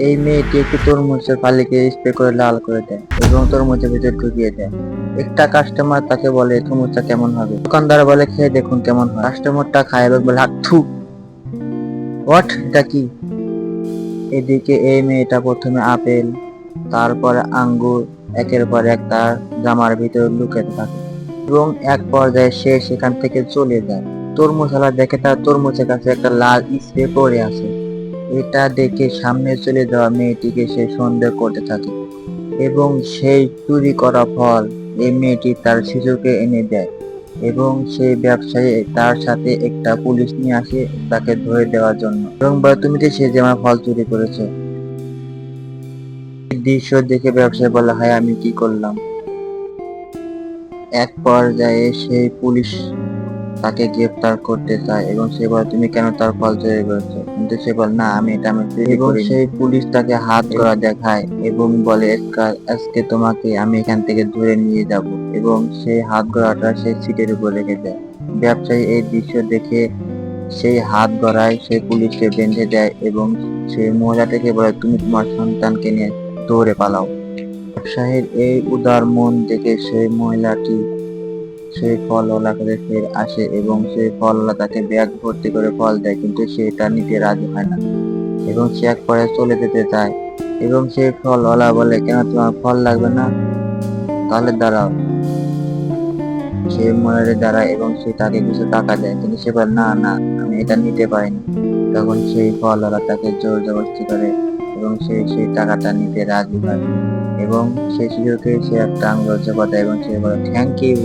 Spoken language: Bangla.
এই মেয়েটি একটি তরমুজের পালিকে স্প্রে করে লাল করে দেয় এবং তরমুজের ভিতরে ঢুকিয়ে দেয়। একটা কাস্টমার তাকে বলে, তরমুজটা কেমন হবে? দোকানদার বলে, খেয়ে দেখুন কেমন হয়। কাস্টমারটা খায় এবং বলে, হাত থু। হোয়াট এটা কি? এদিকে এই মেয়েটা প্রথমে আপেল, তারপরে আঙ্গুর, একের পর এক তার জামার ভিতরে লুকাতে থাকে এবং এক পর্যায়ে সে সেখান থেকে চলে যায়। তরমুজওয়ালা দেখে তার তরমুজের কাছে একটা লাল স্প্রে পড়ে আছে। এটা দেখে সামনে চলে যাওয়া মেয়েটিকে সে সন্দেহ করতে থাকে এবং সেই চুরি করা ফল এই মেয়েটি তার শিশুকে এনে দেয় এবং সেই ব্যবসায়ী তার সাথে একটা পুলিশ নিয়ে আসে তাকে ধরে দেওয়ার জন্য। এবং যে সে আমার ফল চুরি করেছে? দৃশ্য দেখে ব্যবসায়ী বলে, হয়, আমি কি করলাম? এক পর্যায়ে সেই পুলিশ তাকে গ্রেফতার করতে চায় এবং সে বলে, তুমি কেন তার ফল চুরি করেছ? কিন্তু সে বলে না আমি এটা আমি চুরি এবং সেই পুলিশ তাকে হাত করা দেখায় এবং বলে আজকে তোমাকে আমি এখান থেকে ধরে নিয়ে যাব। এবং সেই হাত গড়াটা সেই সিটের উপর রেখে দেয়। ব্যবসায়ী এই দৃশ্য দেখে সেই হাত গড়ায় সেই পুলিশকে বেঁধে দেয় এবং সেই মহিলাটাকে বলে তুমি তোমার সন্তানকে নিয়ে দৌড়ে পালাও। ব্যবসায়ীর এই উদার মন দেখে সেই মহিলাটি সেই ফলওয়ালা কাছে ফের আসে এবং সেই ফলওয়ালা তাকে ব্যাগ ভর্তি করে ফল দেয়, কিন্তু সে এটা নিতে রাজি হয় না। এবং সে এক পরে চলে যেতে চায়। এবং সেই ফলওয়ালা বলে, কেন তোমার ফল লাগবে না? তাহলে দাঁড়াও। সে মহিলাটি দাঁড়ায় এবং সে তাকে কিছু টাকা দেয়। কিন্তু সে বলে, না না, আমি এটা নিতে পারিনি। তখন সেই ফলওয়ালা তাকে জোর জবরদস্তি করে এবং সে সেই টাকাটা নিতে রাজি হয়। এবং সেই শিশুকে সে একটা আঙ্গুল জবা দেয় এবং সে বলে, থ্যাংক ইউ।